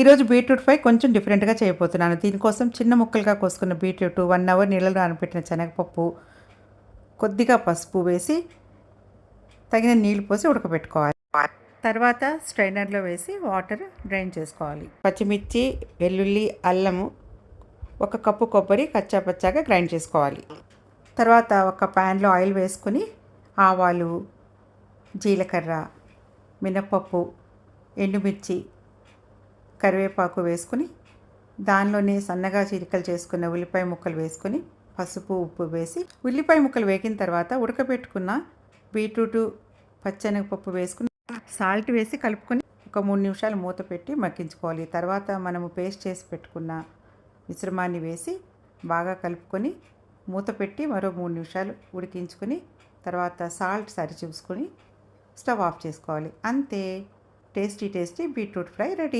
ఈరోజు beetroot fry కొంచెం డిఫరెంట్గా చేయబోతున్నాను. దీనికోసం చిన్న ముక్కలుగా కోసుకున్న బీట్రూట్ వన్ అవర్ నీళ్ళలో నానబెట్టిన శనగపప్పు కొద్దిగా పసుపు వేసి తగిన నీళ్ళు పోసి ఉడకబెట్టుకోవాలి. తర్వాత స్ట్రైనర్లో వేసి వాటర్ డ్రైన్ చేసుకోవాలి. పచ్చిమిర్చి వెల్లుల్లి అల్లము ఒక కప్పు కొబ్బరి కచ్చాపచ్చాగా గ్రైండ్ చేసుకోవాలి. తర్వాత ఒక ప్యాన్లో ఆయిల్ వేసుకుని ఆవాలు జీలకర్ర మినపప్పు ఎండుమిర్చి కరివేపాకు వేసుకుని దానిలోనే సన్నగా చిరికలు చేసుకున్న ఉల్లిపాయ ముక్కలు వేసుకొని పసుపు ఉప్పు వేసి ఉల్లిపాయ ముక్కలు వేగిన తర్వాత ఉడకబెట్టుకున్న బీట్రూటు పచ్చనగపప్పు వేసుకుని సాల్ట్ వేసి కలుపుకొని ఒక మూడు నిమిషాలు మూత పెట్టి మగ్గించుకోవాలి. తర్వాత మనము పేస్ట్ చేసి పెట్టుకున్న మిశ్రమాన్ని వేసి బాగా కలుపుకొని మూత పెట్టి మరో మూడు నిమిషాలు ఉడికించుకొని తర్వాత సాల్ట్ సరి చూసుకొని స్టవ్ ఆఫ్ చేసుకోవాలి. అంతే. Tasty tasty beetroot fry ready.